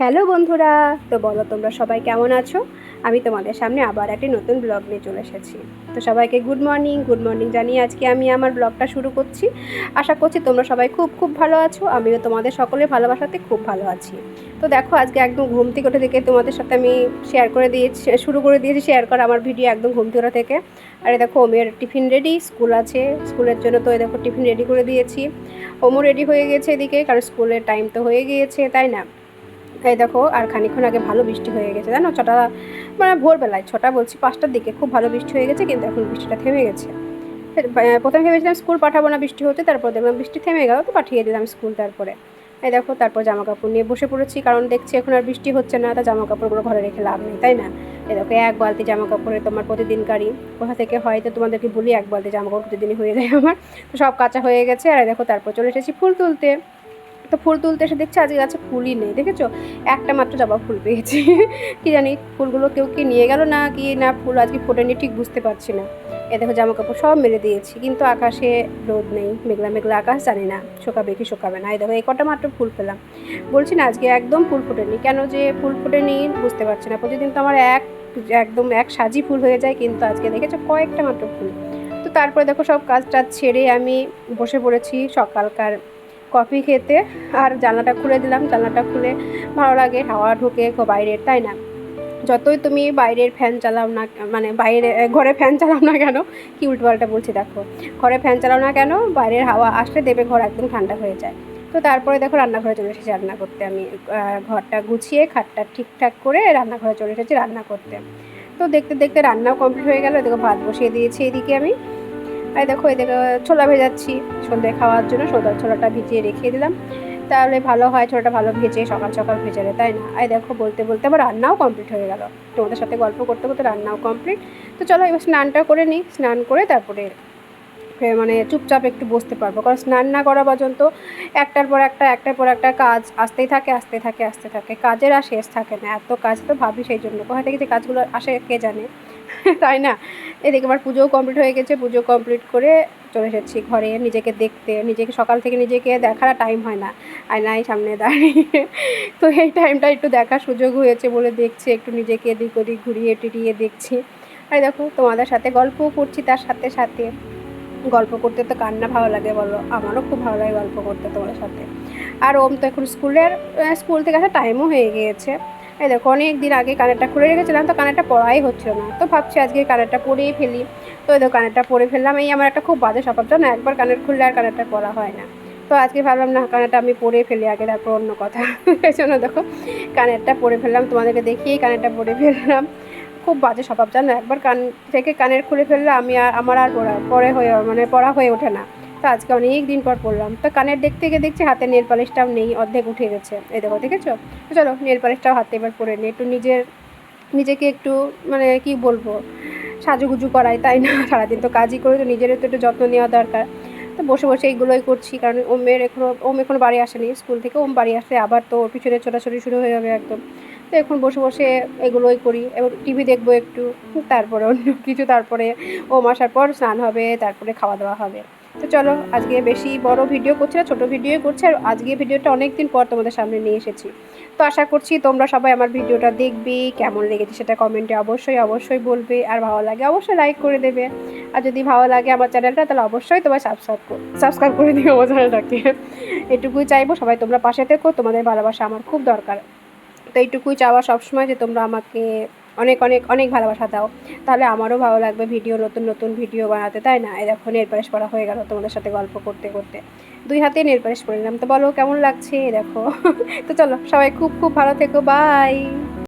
Hello বন্ধুরা, তো বলো তোমরা সবাই কেমন আছো? আমি তোমাদের সামনে আবার একটি নতুন ব্লগ নিয়ে চলে এসেছি। তো সবাইকে গুড মর্নিং গুড মর্নিং জানিয়ে আজকে আমি আমার ব্লগটা শুরু করছি। আশা করছি তোমরা সবাই খুব খুব ভালো আছো, আমিও তোমাদের সকলের ভালোবাসাতে খুব ভালো আছি। তো দেখো, আজকে একদম ঘুম থেকে ওঠে থেকে তোমাদের সাথে আমি শেয়ার করে দিয়েছি, শুরু করে দিয়েছি শেয়ার করা আমার ভিডিও একদম ঘুম থেকে ওঠা থেকে। আর দেখো, ওমের টিফিন রেডি স্কুল আছে, স্কুলের জন্য তো দেখো টিফিন রেডি করে দিয়েছি। ওমও রেডি হয়ে গেছে এদিকে, কারণ স্কুলের টাইম তো হয়ে গিয়েছে, তাই না? এই দেখো, আর খানিক্ষণ আগে ভালো বৃষ্টি হয়ে গেছে, জানো? ছটা মানে ভোরবেলায়, ছটা বলছি, পাঁচটার দিকে খুব ভালো বৃষ্টি হয়ে গেছে, কিন্তু এখন বৃষ্টিটা থেমে গেছে। প্রথমে ভেবেছিলাম স্কুল পাঠাবো না বৃষ্টি হতে, তারপর দেখলাম বৃষ্টি থেমে গেল, তো পাঠিয়ে দিলাম স্কুল তারপরে। এই দেখো, তারপর জামা কাপড় নিয়ে বসে পড়েছি, কারণ দেখছি এখন আর বৃষ্টি হচ্ছে না, তা জামা কাপড়গুলো ঘরে রেখে লাভ নেই, তাই না? এই দেখো, এক বালতি জামা কাপড়ে তোমার প্রতিদিনকারই কোথা থেকে হয় তো তোমাদেরকে বলি, এক বালতি জামা কাপড় প্রতিদিনই হয়ে যায় আমার। তো সব কাঁচা হয়ে গেছে, আর এই দেখো, তারপর চলে এসেছি ফুল তুলতে। তো ফুল তুলতে এসে দেখছি আজকে গাছে ফুলই নেই, দেখেছ? একটা মাত্র জবা ফুল পেয়েছি। কি জানি ফুলগুলো কেউ কি নিয়ে গেল না কি না ফুল আজকে ফোটেনি ঠিক বুঝতে পারছি না। এ দেখো জামা কাপড় সব মেরে দিয়েছি, কিন্তু আকাশে রোদ নেই, মেঘলা মেঘলা আকাশ জানি না, শোকাবে কি শোকাবে না। এই দেখো, এই কটা মাত্র ফুল পেলাম। বলছি না, আজকে একদম ফুল ফোটেনি। কেন যে ফুল ফোটেনি বুঝতে পারছি না। প্রতিদিন তো আমার এক, একদম এক সাজি ফুল হয়ে যায়, কিন্তু আজকে দেখেছ কয়েকটা মাত্র ফুল। তো তারপরে দেখো সব কাজ টাজ ছেড়ে আমি বসে পড়েছি সকালকার কফি খেতে। আর জানলাটা খুলে দিলাম। জানলাটা খুলে ভালো লাগে, হাওয়া ঢুকে বাইরের, তাই না? যতই তুমি বাইরের ফ্যান চালাও না মানে বাইরে ঘরে ফ্যান চালাও না কেন? কি উল্টোপাল্টা বলছি দেখো। ঘরে ফ্যান চালাও না কেন? বাইরের হাওয়া আসলে দেবে, ঘর একদম ঠান্ডা হয়ে যায়। তো তারপরে দেখো রান্নাঘরে চলে এসেছি রান্না করতে আমি। ঘরটা গুছিয়ে, খাটটা ঠিকঠাক করে রান্নাঘরে চলে এসেছি রান্না করতে। তো দেখতে দেখতে রান্নাও কমপ্লিট হয়ে গেল। দেখো ভাত বসিয়ে দিয়েছি এদিকে আমি। আর দেখো এদিকে ছোলা ভেজাচ্ছি। সন্ধ্যে খাওয়ার জন্য সোদা ছোলাটা ভিজিয়ে রেখে দিলাম। তাহলে ভালো হয়, ছোলাটা ভালো ভেজে সকাল সকাল ভেজালে তাই না? আর দেখো, বলতে বলতে আমার রান্নাও কমপ্লিট হয়ে গেল। তোমাদের সাথে গল্প করতে করতে রান্নাও কমপ্লিট তো চলো, এবার স্নানটা করে নিই। স্নান করে তারপরে মানে চুপচাপ একটু বসতে পারব। কারণ স্নান না করা পর্যন্ত একটার পর একটা, একটার পর একটা কাজ আসতেই থাকে, আসতে থাকে আসতে থাকে। কাজের আর শেষ থাকে না। এত কাজ তো ভাবি সেই জন্য। কোথা থেকে যে কাজগুলো আসে কে জানে? তাই না? এদিকে আবার পুজোও কমপ্লিট হয়ে গেছে। পুজো কমপ্লিট করে চলে এসেছি ঘরে। নিজেকে দেখতে, নিজেকে, সকাল থেকে নিজেকে দেখার টাইম হয় না। আয়নায় সামনে দাঁড়িয়ে। তো এই টাইমটা একটু দেখার সুযোগ হয়েছে বলে দেখছি। একটু নিজেকে এদিক ওদিক ঘুরিয়ে টিটিয়ে দেখছি। আর দেখো, তোমাদের সাথে গল্পও করছি, তার সাথে সাথে। গল্প করতে, তো কার না ভালো লাগে বলো? আমারও খুব ভালো লাগে গল্প করতে তোমার সাথে। আর ওম তো এখন স্কুলের স্কুল থেকে আসার টাইমও হয়ে গিয়েছে। এই দেখো অনেক দিন আগে কানেরটা খুলে রেখেছিলাম, তো কানেরটা পড়াই হচ্ছিল না। তো ভাবছি আজকে কানেরটা পরেই ফেলি। তো এই দেখো, কানেরটা পরে ফেললাম। এই আমার একটা খুব বাজে স্বভাব, জানো? একবার কানের খুললে আর কানেরটা পরা হয় না। তো আজকে ভাবলাম, না, কানেরটা আমি পরে ফেলি আগে, তারপর অন্য কথা। এই জন্য দেখো, কানেরটা পরে ফেললাম। তোমাদেরকে দেখিয়েই কানেরটা পরে ফেললাম। খুব বাজে স্বভাব, জানো? একবার কান থেকে কানের খুলে ফেললে আমি আর আমার আর পড়া, পরে হয়ে মানে পড়া হয়ে ওঠে না। তো আজকে অনেক দিন পর পড়লাম। তো কানের দেখতে গিয়ে দেখছি হাতে নেল পালিশটাও নেই, অর্ধেক উঠে গেছে। এই দেখো, দেখেছ? তো চলো, নেল পালিশটাও হাতে এবার পরে নিই। একটু নিজের, নিজেকে একটু মানে কি বলব, সাজুগুজু করাই, তাই না? সারাদিন তো কাজই করে, তো নিজেরও তো একটু যত্ন নেওয়া দরকার। তো বসে বসে এইগুলোই করছি, কারণ ওমের এখনও ওম এখনও বাড়ি আসেনি। স্কুল থেকে ওম বাড়ি আসলে আবার তো ওর পিছনে ছোটাছুটি শুরু হয়ে যাবে একদম। তো এখন বসে বসে এগুলোই করি। এবার টিভি দেখব একটু, তারপরে অন্য কিছু, তারপরে ওম আসার পর স্নান হবে, তারপরে খাওয়া দাওয়া হবে। তো চলো, আজকে বেশি বড় ভিডিও করছি না, ছোটো ভিডিও করছি, আর আজকে ভিডিওটা অনেক দিন পর তোমাদের সামনে নিয়ে এসেছি। তো আশা করছি তোমরা সবাই আমার ভিডিওটা দেখবে, কেমন লেগেছে সেটা কমেন্টে অবশ্যই অবশ্যই বলবে, আর ভালো লাগে অবশ্যই লাইক করে দেবে। আর যদি ভালো লাগে আমার চ্যানেলটা, তাহলে অবশ্যই তোমার সাবস্ক্রাইব সাবস্ক্রাইব করে দিও আমার চ্যানেলটাকে। এটুকুই চাইব, সবাই তোমরা পাশে থেকো, তোমাদের ভালোবাসা আমার খুব দরকার। তো এইটুকুই চাওয়া সবসময় যে তোমরা আমাকে অনেক অনেক অনেক ভালোবাসা দাও। তাহলে আমারও ভালো লাগবে ভিডিও, নতুন নতুন ভিডিও বানাতে, তাই না? এই দেখো নেল পালিশ করা হয়ে গেল তোমাদের সাথে গল্প করতে করতে। দুই হাতে নেল পালিশ করে নিলাম। তো বলো, কেমন লাগছে? দেখো। তো চলো, সবাই খুব খুব ভালো থেকো। বাই